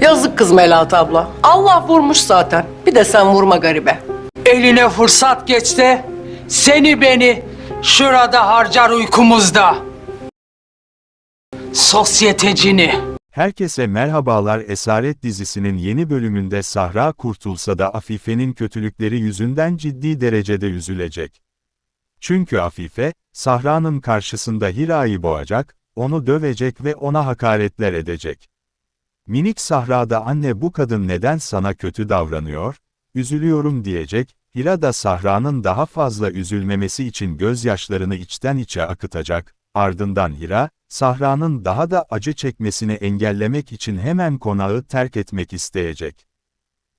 Yazık kız Melahat abla. Allah vurmuş zaten. Bir de sen vurma garibe. Eline fırsat geçti. Seni beni şurada harcar uykumuzda. Sosyetecini. Herkese merhabalar Esaret dizisinin yeni bölümünde Sahra kurtulsa da Afife'nin kötülükleri yüzünden ciddi derecede üzülecek. Çünkü Afife, Sahra'nın karşısında Hira'yı boğacak, onu dövecek ve ona hakaretler edecek. Minik Sahra da anne bu kadın neden sana kötü davranıyor, üzülüyorum diyecek, Hira da Sahra'nın daha fazla üzülmemesi için gözyaşlarını içten içe akıtacak, ardından Hira, Sahra'nın daha da acı çekmesini engellemek için hemen konağı terk etmek isteyecek.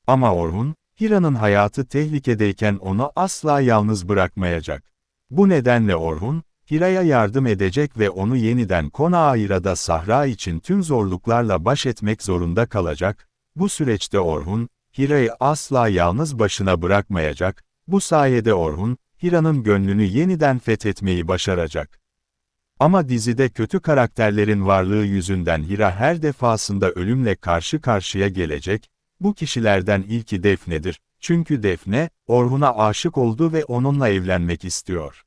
Ama Orhun, Hira'nın hayatı tehlikedeyken onu asla yalnız bırakmayacak. Bu nedenle Orhun, Hira'ya yardım edecek ve onu yeniden konağa Hira'da Sahra için tüm zorluklarla baş etmek zorunda kalacak. Bu süreçte Orhun, Hira'yı asla yalnız başına bırakmayacak. Bu sayede Orhun, Hira'nın gönlünü yeniden fethetmeyi başaracak. Ama dizide kötü karakterlerin varlığı yüzünden Hira her defasında ölümle karşı karşıya gelecek, bu kişilerden ilki Defne'dir. Çünkü Defne, Orhun'a aşık oldu ve onunla evlenmek istiyor.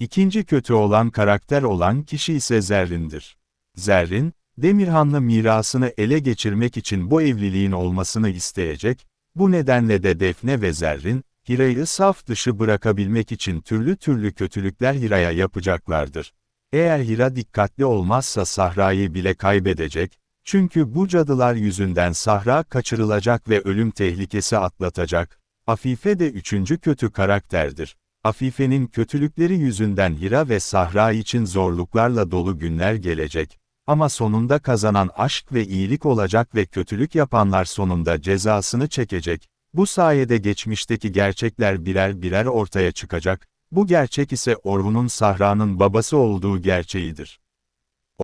İkinci kötü olan karakter olan kişi ise Zerrin'dir. Zerrin, Demirhanlı mirasını ele geçirmek için bu evliliğin olmasını isteyecek, bu nedenle de Defne ve Zerrin, Hira'yı saf dışı bırakabilmek için türlü türlü kötülükler Hira'ya yapacaklardır. Eğer Hira dikkatli olmazsa Sahra'yı bile kaybedecek, çünkü bu cadılar yüzünden Sahra kaçırılacak ve ölüm tehlikesi atlatacak. Afife de üçüncü kötü karakterdir. Afife'nin kötülükleri yüzünden Hira ve Sahra için zorluklarla dolu günler gelecek. Ama sonunda kazanan aşk ve iyilik olacak ve kötülük yapanlar sonunda cezasını çekecek. Bu sayede geçmişteki gerçekler birer birer ortaya çıkacak. Bu gerçek ise Orhun'un Sahra'nın babası olduğu gerçeğidir.